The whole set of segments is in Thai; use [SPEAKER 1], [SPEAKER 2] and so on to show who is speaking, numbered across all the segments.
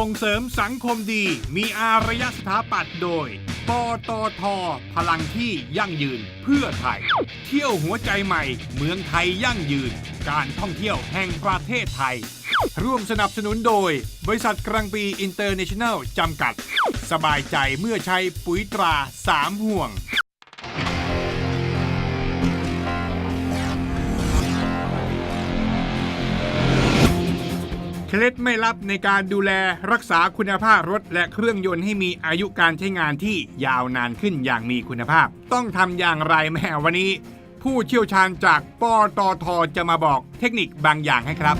[SPEAKER 1] ส่งเสริมสังคมดี มีอารยสถาปัตย์โดยปตทพลังที่ยั่งยืนเพื่อไทย เที่ยวหัวใจใหม่ เมืองไทยยั่งยืน การท่องเที่ยวแห่งประเทศไทย ร่วมสนับสนุนโดย บริษัทกรังปีอินเตอร์เนชั่นแนลจำกัด สบายใจเมื่อใช้ปุ๋ยตราสามห่วง เคล็ดไม่ลับในการดูแลรักษาคุณภาพรถ และเครื่องยนต์ให้มีอายุการใช้งานที่ยาวนานขึ้นอย่างมีคุณภาพ ต้องทำอย่างไรแม่วันนี้ ผู้เชี่ยวชาญจากปตทจะมาบอกเทคนิคบางอย่างให้ครับ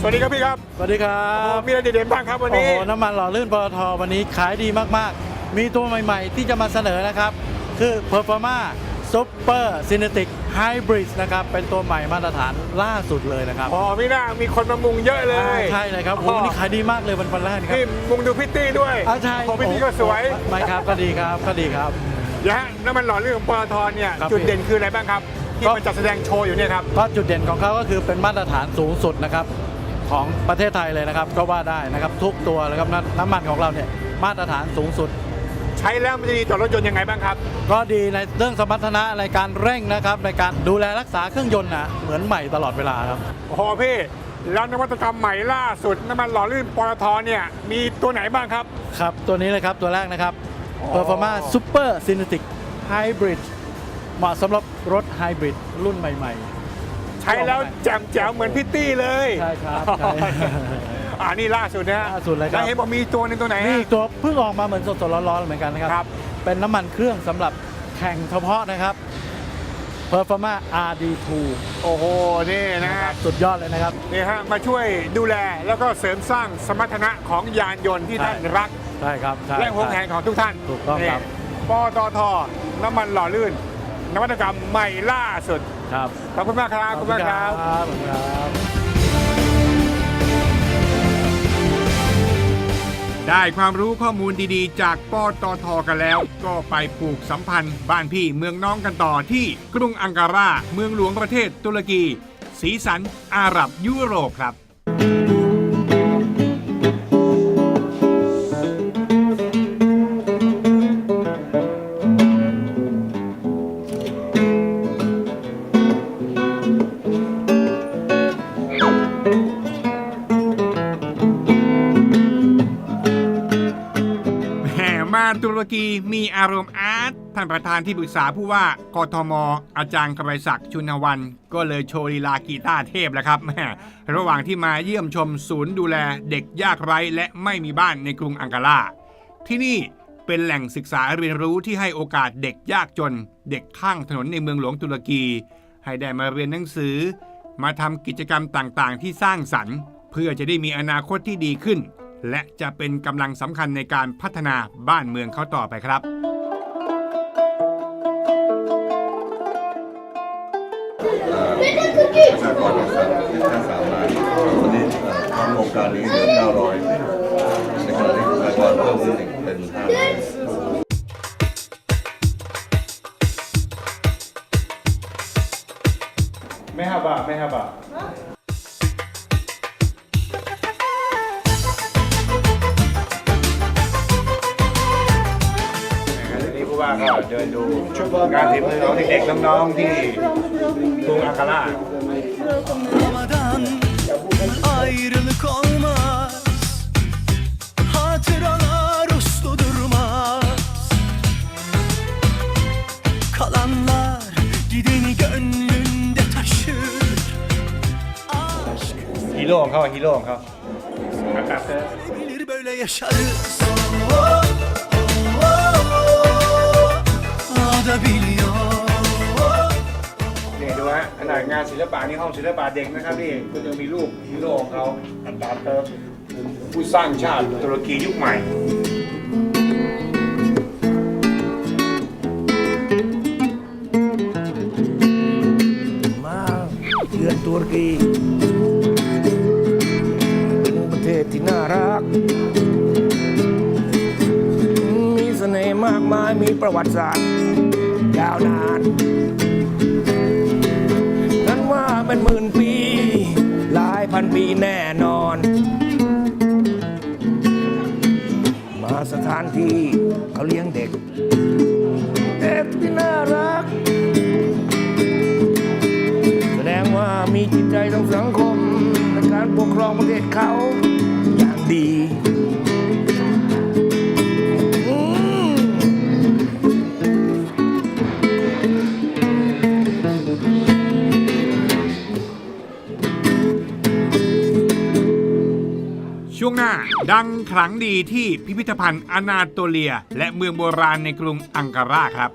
[SPEAKER 1] สวัสดีครับพี่ครับ
[SPEAKER 2] สวัสดีครับ
[SPEAKER 1] มีอะไรเด่นๆบ้างครับวัน
[SPEAKER 2] โอ้
[SPEAKER 1] นี้
[SPEAKER 2] โหน้ำมันหล่อลื่นปตทวันนี้ขายดีมากๆ มีตัวใหม่ ๆ ที่จะมาเสนอนะครับ คือ Performa Super Synthetic Hybrid นะครับ เป็นตัวใหม่มาตรฐานล่าสุดเลยนะครับ
[SPEAKER 1] อ๋อพี่น่ามีคนมามุงเยอะเลย
[SPEAKER 2] ใช่เลยครับโอ้โหวันนี้ขายดีมากเลยวันวันแรกนะครับ
[SPEAKER 1] นี่มุงดูพิตตี้ด้วย
[SPEAKER 2] อ่าใช่
[SPEAKER 1] โอ้พิตตี้ก็สวย
[SPEAKER 2] ไม่ครับก็ดีครับก็ดีครับ
[SPEAKER 1] เดี๋ยวฮะน้ำมันหล่อลื่นของปตทเนี่ย
[SPEAKER 2] ครับ
[SPEAKER 1] จุดเด่นคืออะไรบ้างครับที่
[SPEAKER 2] ก็
[SPEAKER 1] มันจัดแสดงโชว์อยู่เนี่ยครับ
[SPEAKER 2] ก็จุดเด่นของเขาก็คือเป็นมาตรฐานสูงสุดนะครับของประเทศไทยเลยนะครับก็ว่าได้นะครับทุกตัวเลยครับน้ำน้ำมันของเราเนี่ยมาตรฐานสูงสุด
[SPEAKER 1] ใช้แล้วมันจะดีต่อรถยนต์ยังไงบ้างครับ
[SPEAKER 2] ก็ดีในเรื่องสมรรถนะในการเร่งนะครับ ในการดูแลรักษาเครื่องยนต์นะเหมือนใหม่ตลอดเวลาครับ
[SPEAKER 1] โอ้โหพี่แล้วนวัตกรรมใหม่ล่าสุดน้ำมันหล่อลื่นปตทเนี่ยมีตัวไหนบ้างครับ
[SPEAKER 2] ครับ ตัวนี้เลยครับตัวแรกนะครับ
[SPEAKER 1] อ๋อ
[SPEAKER 2] Performa Super Synthetic Hybrid เหมาะสำหรับรถไฮบริดรุ่นใหม่
[SPEAKER 1] ใช้แล้วแจ่มแจ๋วเหมือนพิตตี้เลย
[SPEAKER 2] ใช่ครับใช่
[SPEAKER 1] อ่านี่ล่าสุดนะฮะ
[SPEAKER 2] ล่าสุดเลยครับ
[SPEAKER 1] แล้วเห็นบอกมีตัวหนึงตัวไหน
[SPEAKER 2] ๆ
[SPEAKER 1] ฮะ
[SPEAKER 2] นี่อีกตัวเพิ่งออกมาเหมือนสดๆร้อนๆเหมือนกันนะครับ
[SPEAKER 1] ครับ
[SPEAKER 2] เป็นน้ำมันเครื่องสำหรับแข่งเฉพาะนะครับ Performa RD2
[SPEAKER 1] โอ้โห นี่นะฮะ
[SPEAKER 2] สุดยอดเลยนะครับ
[SPEAKER 1] นี่ฮะ มาช่วยดูแลแล้วก็เสริมสร้างสมรรถนะของยานยนต์ที่
[SPEAKER 2] ใช่
[SPEAKER 1] ท่านรัก
[SPEAKER 2] ใช่ครับใช่
[SPEAKER 1] และหวงแหนของทุกท่าน
[SPEAKER 2] ถูกต้องครับ
[SPEAKER 1] นี่ปตทน้ำมันหล่อลื่น นวัตกรรมใหม่ล่าสุด
[SPEAKER 2] ครับ
[SPEAKER 1] ขอบคุณมากครับ ขอบคุณมากครับ
[SPEAKER 2] ขอบคุณครับ
[SPEAKER 1] ได้ความรู้ข้อมูลดีๆ จากปตทกันแล้ว ก็ไปปลูกสัมพันธ์บ้านพี่เมืองน้องกันต่อที่กรุงอังการาเมืองหลวงประเทศตุรกี สีสันอาหรับยุโรปครับ ตุรกีมีอารมณ์อาร์ตท่านประธานที่ปรึกษาผู้ว่ากทม อาจารย์กรศักดิ์ชุนวัน ก็เลยโชว์ลีลากีตาร์เทพแล้วครับแหมระหว่างที่มาเยี่ยมชมศูนย์ดูแลเด็กยากไร้และไม่มีบ้านในกรุงอังการาที่นี่เป็นแหล่งศึกษาเรียนรู้ที่ให้โอกาสเด็กยากจน เด็กข้างถนนในเมืองหลวงตุรกี ให้ได้มาเรียนหนังสือ มาทำกิจกรรมต่างๆ ที่สร้างสรรค์ เพื่อจะได้มีอนาคตที่ดีขึ้น และจะเป็นกำลังสำคัญในการพัฒนาบ้านเมืองเขาต่อไปครับ
[SPEAKER 3] ประชากรของสัตว์แค่สามล้านตอนนี้เอ่อทำโครงการนี้เหลือเก้าร้อยในขณะที่ประชากรเพิ่มขึ้นอีกเป็นห้าร้อย
[SPEAKER 1] ไม่ฮับอะไม่ฮับอะนี่ผู้ว่ ก็เดินดูการฝีมือของเด็กๆน้องๆที่กรุงอังการา
[SPEAKER 4] Olmadan ayrılık olmaz Hatıralar uslu durmaz Kalanlar gideni gönlünde taşır Aşk
[SPEAKER 1] ฮีโร่ของเขาฮีโร่ของเขาอากาศเตอร์
[SPEAKER 4] bilir böyle yaşarız
[SPEAKER 1] ลปะนี่ห้องศิลปะเด็กนะครับนี่ก็ยังมีรูปฮีโร่ของเขาอันดาเตอร์ผู้สร้างชาติตุรกียุคใหม่
[SPEAKER 5] มาเยือนตุรกีเป็นประเทศที่น่ารัก มีเสน่ห์มากมายมีประวัติศาสตร์ยาวนาน สถานที่เขาเลี้ยงเด็ก เด็กที่น่ารัก แสดงว่ามีจิตใจต่อสังคมในการปกครองประเทศเขาอย่างดี
[SPEAKER 1] วงหน้า ดังขลังดีที่พิพิธภัณฑ์อนาโตเลีย และเมืองโบราณในกรุงอังการาครับ